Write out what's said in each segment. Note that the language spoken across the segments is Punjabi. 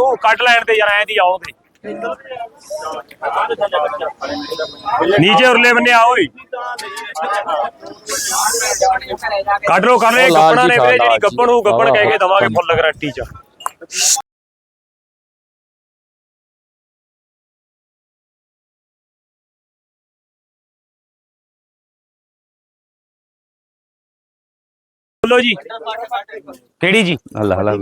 ਤੂੰ ਕੱਢ ਲੈਣ ਤੇ ਯਾਰ ਐਂ ਦੀ ਆਉਣ ਦੇ। ਨੀਚੇ ਉਰਲੇ ਬੰਨੇ ਆ ਓਏ। ਕੱਢ ਲੋ ਕਰ ਲੈ ਗੱਪਣਾ ਨੇ ਵੀਰੇ ਜਿਹੜੀ। ਗੱਪਣ ਨੂੰ ਗੱਪਣ ਕਹਿ ਕੇ ਦਵਾਂਗੇ ਫੁੱਲ ਗਰੰਟੀ ਚ। ਬੋਲੋ ਜੀ। ਕਿਹੜੀ ਜੀ? ਹਲਾ ਹਲਾ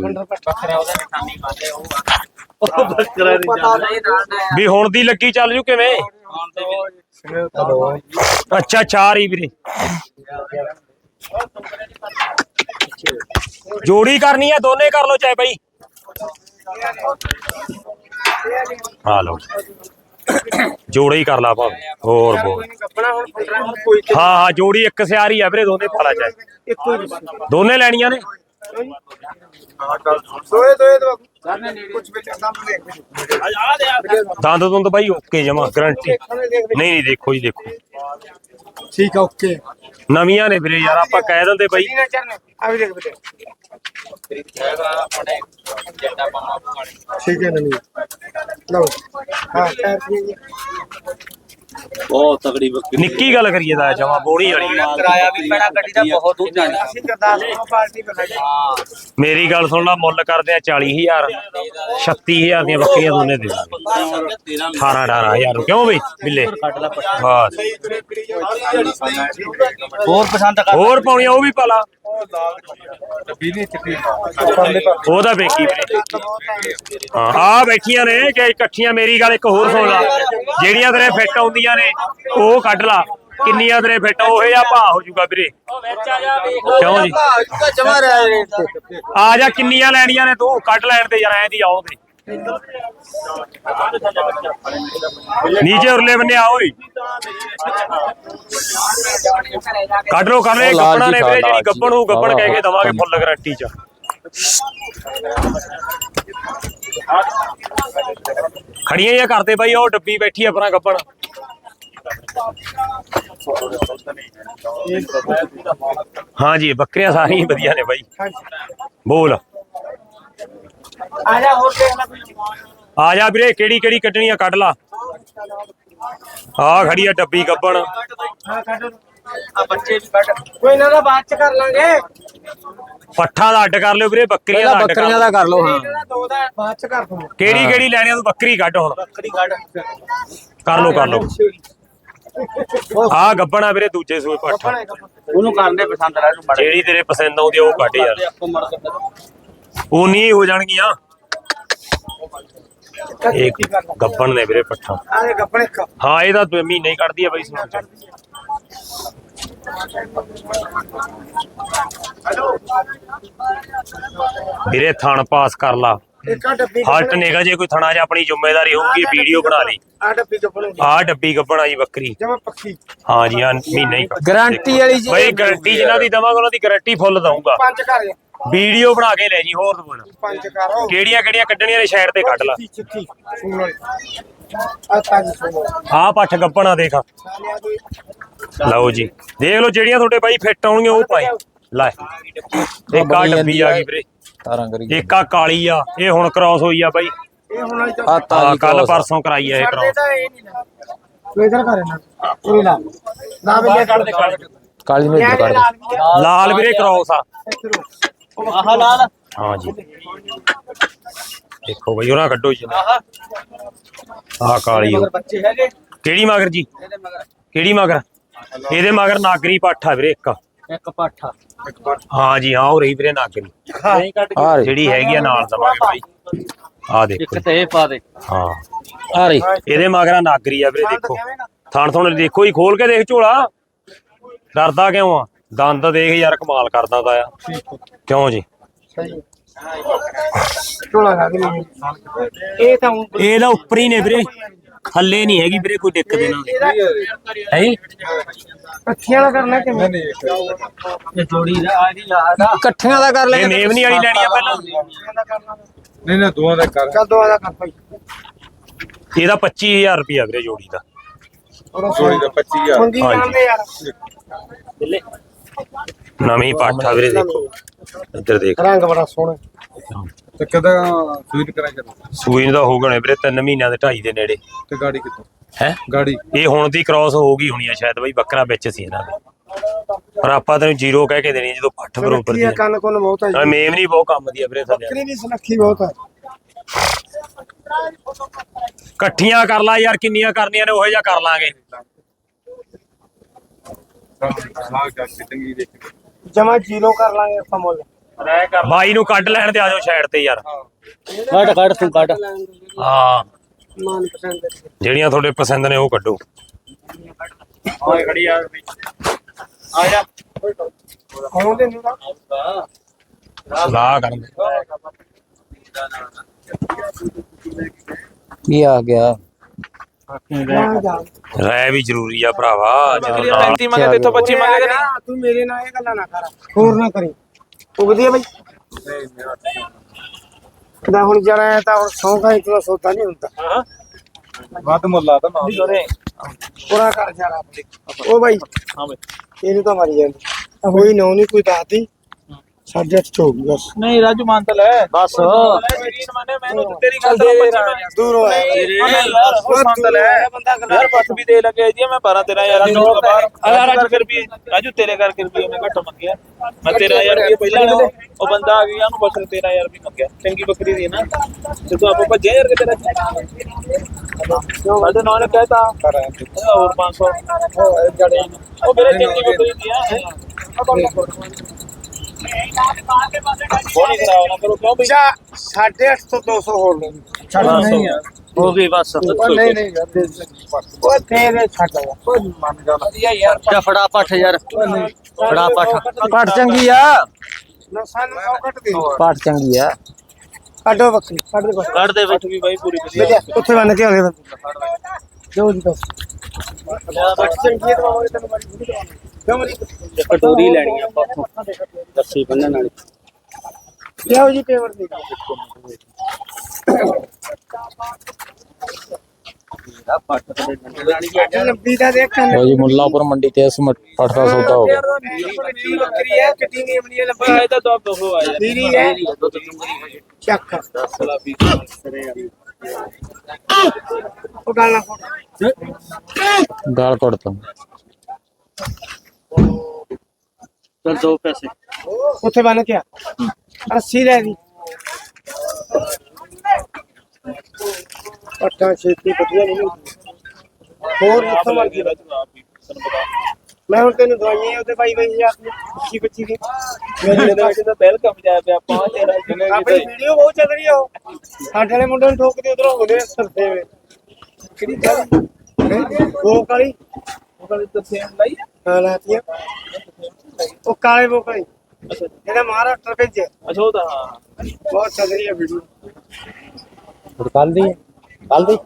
ਵੀ ਹੁਣ ਦੀ ਲੱਗੀ ਚੱਲ ਜੂ ਕਿਵੇਂ? ਅੱਛਾ ਚਾਰ ਹੀ ਵੀਰੇ। ਜੋੜੀ ਕਰਨੀ ਆ ਦੋਨੇ ਕਰ ਲੋ ਚਾਹੇ ਬਾਈ। ਆ ਲਓ। ਜੋੜਾ ਹੀ ਕਰ ਲਾ ਭਾਵੇਂ ਹੋਰ ਬੋਲ ਹਾਂ ਹਾਂ ਜੋੜੀ ਇੱਕ ਸਿਆਰੀ ਆ ਵੀਰੇ ਦੋਨੇ ਪਾਲਾ ਚਾਹੇ ਦੋਨੇ ਲੈਣੀਆਂ ਨੇ? ਦੋਏ ਦੋਏ ਦੋ ਕੁਝ ਵਿੱਚ ਸਾਹਮਣੇ ਦੰਦ ਦੁੰਦ ਬਾਈ ਓਕੇ ਜਮਾ ਗਰੰਟੀ ਨਹੀਂ ਨਹੀਂ ਦੇਖੋ ਜੀ ਦੇਖੋ। ਠੀਕ ਹੈ ਓਕੇ। ਨਵੀਆਂ ਨੇ ਵੀਰੇ ਯਾਰ ਆਪਾਂ ਕਹਿ ਦਿੰਦੇ ਬਾਈ। ਆ ਵੀ ਦੇਖ ਬੇਟੇ ਠੀਕ ਹੈ ਨਵੀਂ। ਲਓ। ਹੈ। ਬਹੁਤ ਤਗੜੀ ਬੱਕਰੀ ਨਿੱਕੀ ਗੱਲ ਕਰੀਏ ਦਾ ਜਮਾ ਬੋੜੀ ਵਾਲੀ। ਕਿਰਾਇਆ ਵੀ ਪੈਣਾ ਗੱਡੀ ਦਾ ਬਹੁਤ ਦੂਰ ਜਾਣਾ ਅਸੀਂ ਗੁਰਦਾਸਪੁਰ ਪਾਰਟੀ ਬਣਾਈ ਮੇਰੀ ਗੱਲ ਸੁਣ ਲਾ ਮੁੱਲ ਕਰਦੇ ਆ 40000 36000 ਦੀਆਂ ਬੱਕਰੀਆਂ ਦੋਨੇ ਦੇ। ਦਾਂਗੇ 18 18000 ਕਿਉਂ ਬਈ? ਬਿੱਲੇ। ਬਸ ਹੋਰ ਪਸੰਦ ਕਰ। ਹੋਰ ਪਾਉਣੀਆਂ ਉਹ ਵੀ ਪਾ ਲਾ। ਉਹਦਾ ਵੇਖੀ। ਹਾਂ ਆ ਬੈਠੀਆਂ ਨੇ ਕਿ ਇਕੱਠੀਆਂ। ਮੇਰੀ ਗੱਲ ਇੱਕ ਹੋਰ ਸੁਣ ਲਾ। ਜਿਹੜੀਆਂ ਤੇਰੇ ਫਿੱਟ ਆਉਂਦੀਆਂ ਨੇ ਉਹ ਕੱਢ ਲਾ। ਕਿੰਨੀਆਂ ਤੇਰੇ ਫਿੱਟ ਉਹੇ ਆ ਭਾ ਹੋ ਜਾਊਗਾ ਵੀਰੇ। ਕਿਉਂ ਜੀ? ਜਮਾ ਰਿਹਾ ਆ ਜਾ ਕਿੰਨੀਆਂ ਲੈਣੀਆਂ ਨੇ ਤੂੰ? ਕੱਢ ਲੈਣ ਤੇ ਯਾਰ ਐਂ ਦੀ ਦੇ ਨੀਚੇ ਉਰਲੇ ਬੰਨੇ ਆ ਓਏ। ਕੱਢ ਲੋ ਕਰ ਲੈ ਗੱਪਣਾ ਜੀ ਨੇ ਵੀਰੇ ਜਿਹੜੀ ਜੀ। ਗੱਪਣ ਨੂੰ ਗੱਪਣ ਕਹਿ ਕੇ ਦਵਾਂਗੇ। ਫੁੱਲ ਗਰੰਟੀ ਚ। ਖੜੀਆਂ ਹੀ ਆ ਕਰਦੇ ਬਾਈ ਉਹ ਡੱਬੀ ਬੈਠੀ ਆ ਪਰਾਂ ਗੱਪਣ ਹਾਂਜੀ ਬੱਕਰੀਆਂ ਸਾਰੀਆਂ ਹੀ ਵਧੀਆ ਨੇ ਬਾਈ। ਬੋਲ। ਆ ਜਾ ਹੋਰ ਦੇਖ ਲੈ। ਕੋਈ ਆ ਜਾ ਵੀਰੇ ਕਿਹੜੀ ਕਿਹੜੀ ਕੱਢਣੀ ਆ ਕੱਢ ਲਾ। ਆ ਖੜੀ ਆ ਡੱਬੀ ਗੱਬਣ। ਹਾਂ ਕੱਢ। ਆ ਬੱਚੇ ਵੀ ਕੱਢ ਕੋਈ ਨਾ ਦਾ ਬਾਅਦ ਚ ਕਰ ਲਾਂਗੇ। ਪੱਠਾ ਦਾ ਅੱਡ ਕਰ ਲਿਓ ਵੀਰੇ ਬੱਕਰੀਆਂ ਦਾ ਪਹਿਲਾਂ ਅੱਡ ਕਰ ਬੱਕਰੀਆਂ ਦਾ। ਕਰ ਲਓ ਹਾਂ। ਇਹਨਾਂ ਦਾ ਦੋ ਦਾ ਬਾਅਦ ਚ ਕਰ ਦੂੰਗਾ। ਕਿਹੜੀ ਕਿਹੜੀ ਲੈਣੀ ਆ ਤੂੰ? ਬੱਕਰੀ ਕੱਢ ਹੁਣ। ਬੱਕਰੀ ਕੱਢ। ਕਰ ਲਓ ਕਰ ਲਓ। ਆ ਗੱਬਣ ਆ ਵੀਰੇ ਦੂਜੇ ਸੂਏ ਪੱਠਾ। ਉਹਨੂੰ ਕਰਦੇ ਪਸੰਦ ਰਹਿ ਨੂੰ ਜਿਹੜੀ ਤੇਰੇ ਪਸੰਦ ਆਉਂਦੀ ਆ ਉਹ ਕੱਢ ਯਾਰ। ਆਪਾਂ ਮਰ ਉਹ ਨਹੀਂ ਹੋ ਜਾਣਗੀਆਂ। ਇੱਕ ਗੱਬਣ ਨੇ ਵੀਰੇ ਪੱਠਾ। ਹਾਂ ਇਹ ਤਾਂ ਦੋ ਮਹੀਨੇ ਹੀ ਕੱਢਦੀ ਆ ਬਾਈ ਚ। ਵੀਰੇ ਥਣ ਪਾਸ ਕਰ ਲਾ। ਇੱਕ ਆ ਡੱਬੀ ਹਲਟ ਨੇਗਾ ਜੇ ਕੋਈ ਥਣਾ ਜਾਂ ਆਪਣੀ ਜ਼ਿੰਮੇਵਾਰੀ ਹੋਊਗੀ ਵੀਡੀਓ ਬਣਾ ਲਈ। ਆ ਡੱਬੀ ਗੱਬਣ ਆਈ ਬੱਕਰੀ। ਜਮਾ ਪੱਕੀ ਹਾਂ ਜੀ ਹਾਂ ਮਹੀਨੇ ਹੀ ਗਾਰੰਟੀ ਵਾਲੀ ਜੀ ਬਈ ਗਾਰੰਟੀ ਜਿਨ੍ਹਾਂ ਦੀ ਦਵਾਂਗਾ ਉਹਨਾਂ ਦੀ ਗਾਰੰਟੀ ਫੁੱਲ ਦਊਂਗਾ। ਪੰਜ ਕਰ ਵੀਡੀਓ ਬਣਾ ਕੇ ਲੈ ਜੀ ਹੋਰ ਦਵਾਂ ਪੰਜ ਕਰ ਹੋ ਕਿਹੜੀਆਂ ਕਿਹੜੀਆਂ ਕੱਢਣੀਆਂ ਨੇ ਸਾਈਡ ਤੇ ਕੱਢ ਲਾ। ਆ ਜੀ ਪੱਠ ਗੱਬਣਾ ਦੇਖ। ਲਓ ਜੀ। ਦੇਖ ਲਓ ਜਿਹੜੀਆਂ ਤੁਹਾਡੇ ਬਾਈ ਫਿੱਟ ਆਉਣਗੀਆਂ ਉਹ ਪਾਈ ਲੈ ਇੱਕ ਆ ਡੱਬੀ ਆ ਗਈ ਵੀਰੇ। ਤਾਰਾਂ ਕਰੀ ਇੱਕ ਆ ਕਾਲੀ ਆ ਇਹ ਹੁਣ ਕ੍ਰਾਸ ਹੋਈ ਆ ਬਾਈ। ਇਹ ਹੁਣ ਵਾਲੀ ਤਾਂ ਆ ਆ ਤਾਲੀ ਕੱਲ ਪਰਸੋਂ ਕਰਾਈ ਆ ਇਹ ਕ੍ਰਾਸ ਤਾਂ ਇਹ ਨਹੀਂ ਨਾ। ਤੂੰ ਇਧਰ ਕਰ ਇਹਨਾਂ ਪੂਰੀ ਲਾ। ਨਾ ਵੀ ਕੱਢ ਦੇ ਕਾਲੀ ਨੂੰ ਇੱਧਰ ਕੱਢ ਦੇ। ਲਾਲ ਵੀਰੇ ਕ੍ਰਾਸ ਆ। ਆਹ ਲਾਲ। ਹਾਂ ਜੀ। ਦੇਖੋ ਬਈ ਉਹਨਾਂ ਕੱਢੋ ਜੀ। ਆਹ। ਕਾਲੀ। ਆ। ਬੱਚੇ ਹੈਗੇ। ਕਿਹੜੀ ਮਗਰ ਜੀ? ਕਿਹੜੀ ਮਗਰ? ਇਹਦੇ ਮਗਰ ਨਾਗਰੀ ਪੱਠ ਆ ਵੀਰੇ ਇੱਕ। ਇੱਕ ਪਾਠਾ ਹਾਂ ਜੀ ਹਾਂ ਉਹ ਰਹੀ ਵੀਰੇ ਨਾਗਰੀ। ਨਹੀਂ ਆ ਜਿਹੜੀ ਹੈਗੀ ਆ ਨਾਲ ਦਵਾਂਗੇ ਬਾਈ। ਆ ਦੇਖੋ ਤੇ ਇਹ ਪਾ ਦੇ। ਹਾਂ। ਆ ਰਹੀ। ਇਹਦੇ ਮਗਰ ਨਾਗਰੀ ਆ ਵੀਰੇ ਦੇਖੋ। ਥਣ ਥਣ ਦੇਖੋ ਹੀ ਖੋਲ ਕੇ ਦੇਖ ਝੋਲਾ। ਡਰਦਾ ਕਿਉਂ ਆ? ਦੰਦ ਦੇਖ ਯਾਰ ਕਮਾਲ ਕਰਦਾ ਤਾ ਆ। ਕਿਉਂ ਜੀ? ਸਹੀ ਝੋਲਾ ਖਾ ਕੇ ਨਹੀਂ ਇਹ ਤਾਂ ਇਹ ਤਾਂ ਉੱਪਰ ਹੀ ਨੇ ਵੀਰੇ। ਥੱਲੇ ਨਹੀਂ ਹੈਗੀ ਵੀਰੇ ਕੋਈ ਦਿੱਕਤ ਇਹਨਾਂ ਦੀ ਹੈ ਪੱਖੀਆਂ ਵਾਲਾ ਕਰਨਾ ਕਿਵੇਂ? ਇਹ ਜੋੜੀ ਦਾ ਆ ਗਈ ਆ ਇਕੱਠੀਆਂ ਦਾ ਕਰ ਇਹ ਮੇਵਨੀ ਵਾਲੀ ਲੈਣੀ ਆ ਪਹਿਲਾਂ। ਨਹੀਂ ਨਾ ਦੋਵਾਂ ਦਾ ਕਰ। ਚੱਲ ਦੋ ਦਾ ਕਰ ਭਾਈ। ਇਹਦਾ 25000 ਰੁਪਿਆ ਵੀਰੇ ਜੋੜੀ ਦਾ। ਜੋੜੀ ਦਾ 25000 ਮੰਗੀ ਹਾਂਜੀ। ਜਾਂਦੇ ਯਾਰ। ਨਵੀਂ ਪਾਠਾ ਵੀਰੇ ਦੇਖੋ। ਇੱਧਰ ਦੇਖ। ਰੰਗ ਬੜਾ ਸੋਹਣਾ। ਤੇ ਕਦਾ ਸਵੀਟ ਕਰਾਂ ਕਰ ਸੂਈ ਨੂੰ ਤਾਂ ਹੋ ਗਏ ਵੀਰੇ 3 ਮਹੀਨਿਆਂ ਦੇ ਢਾਈ ਦੇ ਨੇੜੇ ਤੇ ਗਾੜੀ ਕਿੱਥੋਂ ਹੈ ਗਾੜੀ ਇਹ ਹੁਣ ਦੀ ਕ੍ਰਾਸ ਹੋ ਗਈ ਹੋਣੀ ਆ ਸ਼ਾਇਦ ਬਈ ਬੱਕਰਾ ਵਿੱਚ ਸੀ ਇਹਨਾਂ ਦਾ ਪਰ ਆਪਾਂ ਤੈਨੂੰ ਜ਼ੀਰੋ ਕਹਿ ਕੇ ਦੇਣੀ ਆ ਜਦੋਂ ਪੱਠ ਬਰੋਬਰ ਦੀ ਕੰਨ ਕੋਨ ਬਹੁਤ ਆ ਮੇਮ ਨਹੀਂ ਬਹੁਤ ਕੰਮ ਦੀ ਆ ਵੀਰੇ ਥੱਲੇ ਬੱਕਰੀ ਦੀ ਸੁਨੱਖੀ ਬਹੁਤ ਹੈ ਇਕੱਠੀਆਂ ਕਰ ਲਾ ਯਾਰ ਕਿੰਨੀਆਂ ਕਰਨੀਆਂ ਨੇ ਉਹੋ ਜਿਹਾ ਕਰ ਲਾਂਗੇ ਸਾਹ ਦੇਖ ਜਮਾ ਜ਼ੀਰੋ ਕਰ ਲਾਂਗੇ ਆਪਾਂ ਮੁੱਲ ਬਾਈ ਨੂੰ ਕੱਢ ਲੈਣ ਤੇ ਆ ਜਾਓ ਸਾਈਡ ਤੇ ਯਾਰ। ਕੱਢ ਕੱਢ ਤੂੰ ਕੱਢ। ਹਾਂ। ਮਾਨ ਪਸੰਦ ਜਿਹੜੀਆਂ ਤੁਹਾਡੇ ਪਸੰਦ ਨੇ ਉਹ ਕੱਢੋ। ਆਏ ਖੜੀ ਆ। ਆ ਜਾ। ਆਉਂਦੇ ਨਹੀਂ ਨਾ? ਸਲਾਹ ਕਰਨ ਦੇ ਕੀ ਆ ਗਿਆ। ਰਹਿ ਵੀ ਜ਼ਰੂਰੀ ਆ ਭਰਾਵਾ ਜਦੋਂ ਨਾਲ 35 ਮੰਗੇ ਤੇ ਇੱਥੋਂ 25 ਮੰਗੇ ਨਹੀਂ? ਤੂੰ ਮੇਰੇ ਨਾਲ ਇਹ ਗੱਲਾਂ ਨਾ ਕਰ। ਹੋਰ ਨਾ ਕਰੀ। ਉਹ ਵਧੀਆ ਬਈ? ਦਾ ਹੁਣ ਹੈ ਤਾਂ ਹੁਣ ਸੌਂਗਾ ਇਤਨਾ ਸੌਦਾ ਨਹੀਂ ਹੁੰਦਾ। ਵੱਧ ਮੁੱਲ ਆਦਾ ਨਾ ਪੂਰਾ ਕਰ ਜਾਣਾ ਉਹ ਬਾਈ ਹਾਂ ਬਈ। ਇਹਨੂੰ ਤਾਂ ਮਾਰੀ ਜਾਂਦੀ। ਕੋਈ ਨੌ ਨਹੀਂ ਕੋਈ ਦੱਸਦੀ ਸਾਡੇ ਹੱਥ ਚ ਹੋ ਗਈ ਬਸ। ਨਹੀਂ ਰਾਜੂ ਮੰਨ ਤਾਂ ਲੈ ਬਸ ਸ਼ਰੀਰ ਮੰਨੇ ਮੈਨੂੰ ਤੇਰੀ ਗੱਲ ਤੋਂ 25 ਦੂਰ ਹੋਇਆ ਯਾਰ ਉਹ ਮੰਨ ਤਾਂ ਲੈ ਯਾਰ ਪੱਠ ਵੀ ਦੇ ਲੱਗੇ ਜੀ ਮੈਂ 12 13000 ਦੀ ਨੂੰ ਬਾਹਰ ਹਜ਼ਾਰ ਕਰਕੇ ਰੁਪਏ ਰਾਜੂ। ਤੇਰੇ ਕਰਕੇ ਰੁਪਏ ਮੈਂ ਘੱਟ ਮੰਗਿਆ। ਮੈਂ 13000 ਰੁਪਏ ਪਹਿਲਾਂ ਲੈ ਉਹ ਬੰਦਾ ਆ ਗਿਆ ਉਹਨੂੰ ਬਸ 13000 ਰੁਪਏ ਮੰਗਿਆ। ਚੰਗੀ ਬੱਕਰੀ ਦੀ ਨਾ। ਜਦੋਂ ਆਪਾਂ ਭੱਜਿਆ ਯਾਰ ਕਿ ਤੇਰਾ ਸਾਡੇ ਨਾਲ ਕਹਿਤਾ ਹੋਰ 500 ਉਹ ਮੇਰੇ ਚੰਗੀ ਬੱਕਰੀ ਦੀ ਆ। ਬੋਣੀ ਕਰਾਓ ਨਾ ਕਰੋ ਕਿਉਂ ਬਈ ਅੱਛਾ ਸਾਢੇ ਅੱਠ ਤੋਂ 200 ਹੋਰ ਲੈ ਛੱਡ ਨਹੀਂ ਯਾਰ ਹੋ ਗਈ ਬਸ ਉਹ ਨਹੀਂ ਨਹੀਂ ਯਾਰ ਦੇ ਦੇ। ਉਹ ਤੇਰੇ ਛੱਡ ਆ ਉਹ ਮੰਨ ਜਾ ਵਧੀਆ ਯਾਰ ਜਾ ਫੜਾ ਪੱਠ ਯਾਰ ਫੜਾ ਪੱਠ ਪੱਠ ਚੰਗੀ ਆ ਨਾ ਸਾਨੂੰ ਸੌ ਕੱਟ ਦੇ ਪੱਠ ਚੰਗੀ ਆ ਕੱਢੋ ਬੱਕਰੀ ਕੱਢ ਦੇ ਬੱਕਰੀ ਕੱਢ ਦੇ ਵਿੱਚ ਵੀ ਬਾਈ ਪੂਰੀ ਲੈ ਉੱਥੇ ਬੰਨ ਕੇ ਆਉਂਦੇ ਬੰਦੇ ਜੋ ਜੀ ਬਸ ਬੱਕਰੀ ਚੰਗੀ ਹੈ ਤਾਂ ਮਾਮਾ ਤੈਨੂੰ ਮਾਰੀ ਨਹੀਂ ਦਵਾਉਣੀ। ਕਿਉਂ ਮਰੀ ਕਟੋਰੀ ਲੈਣੀ ਆ ਆਪਾਂ ਉੱਥੋਂ। ਬੰਨਣ ਵਾਲੀ। ਲਿਆਓ ਜੀ ਪੇਮੈਂਟ ਦੇ ਲੰਬੀ ਦਾ ਦੇਖ ਕੰਨ ਲੋ ਜੀ ਮੁੱਲਾਪੁਰ ਮੰਡੀ ਤੇ ਇਸ ਪੱਠ ਦਾ ਸੌਦਾ ਹੋ ਗਿਆ। ਬੱਕਰੀ ਹੈ। ਕਿੱਡੀ ਨੀਮਣੀ ਲੰਬੀ ਆਇਆ ਤਾਂ ਦੋ ਹੋ ਚੱਕ। ਉਹ ਗੱਲ ਨਾ ਫੋਟ ਗਾਲ ਚਲ ਦੋ ਪੈਸੇ। ਉੱਥੇ ਬੰਨ ਕੇ 80 ਲੈ ਦੀ। ਪੱਟਾ ਛੇਤੀ ਵਧੀਆ ਨਹੀਂ। ਹੁੰਦੀ ਹੋਰ ਜਿੱਥੋਂ ਮਰਜ਼ੀ ਮੈਂ ਹੁਣ ਤੈਨੂੰ ਦਵਾਈਆਂ ਉਹਦੇ ਪਾਈ ਪਈ ਹਜ਼ਾਰ ਦੀ 25 25 ਦੀ। ਆਪਣੀ ਵੀਡੀਓ ਬਹੁਤ ਚੱਲ ਰਹੀ ਆ ਉਹ। ਸਾਡੇ ਵਾਲੇ ਮੁੰਡੇ ਨੂੰ ਠੋਕਦੇ ਉਧਰੋਂ ਹੋਣੇ ਸਰਦੇ ਵੇ। ਕਿਹੜੀ ਗੱਲ ਉਹ ਕਾਲੀ ਉਹ ਕਹਿੰਦੇ ਤੁਸੀਂ ਲਾਈ ਹਾਂ ਲਾਤੀਆਂ ਉਹ ਕਾਲੇ ਬੋਕਲੀ ਜਿਹੜਾ ਮਹਾਰਾਸ਼ਟਰ ਭੇਜਿਆ ਅੱਛਾ ਉਹ ਤਾਂ ਹਾਂ ਬਹੁਤ ਚੱਲ ਰਹੀ ਆ ਵੀਡੀਓ ਕੱਲ ਦੀ ਕੱਲ ਦੀ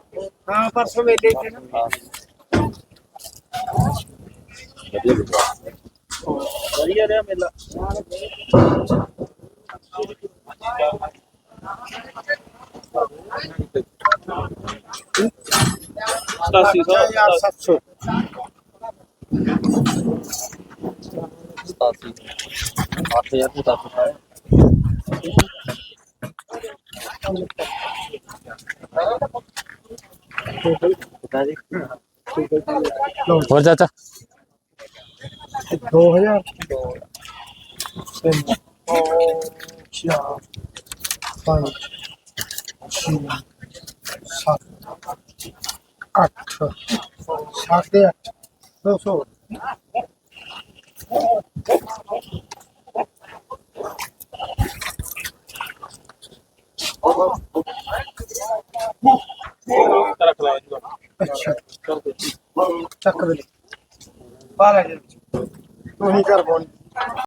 ਹਾਂ ਪਰਸੋਂ ਮੇਲੇ ਤੇ ਨਾ ਵਧੀਆ ਰਿਹਾ ਮੇਲਾ ਸਤਾਸੀ ਸੌ ਯਾਰ 700 ਸਤਾਸੀ ਅੱਠ ਹਜ਼ਾਰ ਤੋਂ ਦੱਸ ਪਾਇਆ ਹੋਰ ਚਾਚਾ 2000 ਤਿੰਨ ਚਾਰ ਪੰਜ ਛੇ ਸੱਤ ਅੱਠ ਸਾਢੇ ਅੱਠ ਦੋ ਸੌ ਰੱਖ ਚੱਕ ਵੇ ਪਾ ਲੈ ਜੀ। ਤੂੰ ਹੀ ਕਰ ਬੋਲ।